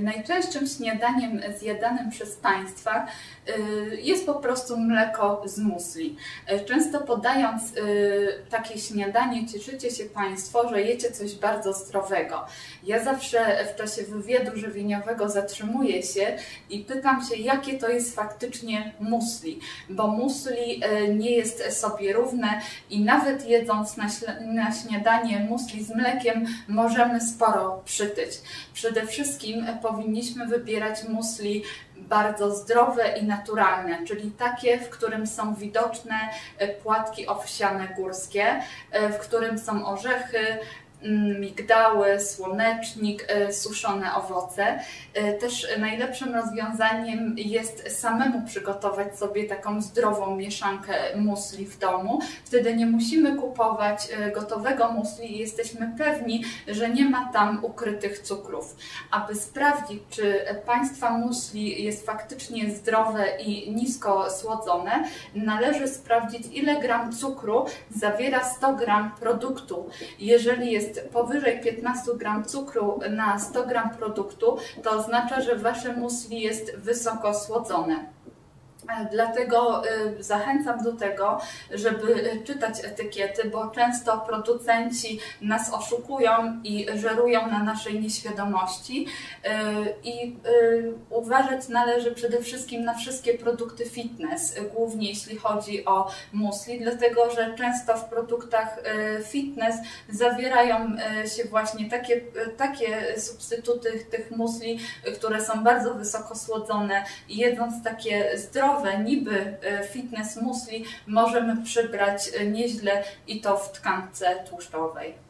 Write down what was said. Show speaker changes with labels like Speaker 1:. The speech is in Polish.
Speaker 1: Najczęstszym śniadaniem zjadanym przez Państwa y, jest po prostu mleko z musli. Często podając y, takie śniadanie, cieszycie się Państwo, że jecie coś bardzo zdrowego. Ja zawsze w czasie wywiadu żywieniowego zatrzymuję się i pytam się, jakie to jest faktycznie musli, bo musli y, nie jest sobie równe i nawet jedząc na śniadanie musli z mlekiem możemy sporo przytyć. Przede wszystkim powinniśmy wybierać musli bardzo zdrowe i naturalne, czyli takie, w którym są widoczne płatki owsiane górskie, w którym są orzechy, migdały, słonecznik, e, suszone owoce. E, też najlepszym rozwiązaniem jest samemu przygotować sobie taką zdrową mieszankę musli w domu. Wtedy nie musimy kupować e, gotowego musli i jesteśmy pewni, że nie ma tam ukrytych cukrów. Aby sprawdzić, czy Państwa musli jest faktycznie zdrowe i nisko słodzone, należy sprawdzić, ile gram cukru zawiera 100 gram produktu. Jeżeli jest jest powyżej 15 gram cukru na 100 gram produktu, to oznacza, że Wasze musli jest wysoko słodzone. Dlatego y, zachęcam do tego, żeby czytać etykiety, bo często producenci nas oszukują i żerują na naszej nieświadomości. Y, I y, uważać należy przede wszystkim na wszystkie produkty fitness, głównie jeśli chodzi o musli, dlatego że często w produktach fitness zawierają się właśnie takie, takie substytuty tych musli, które są bardzo wysoko słodzone jedząc takie zdrowe, zdrowe, niby e, fitness musli możemy przybrać e, nieźle i to w tkance tłuszczowej.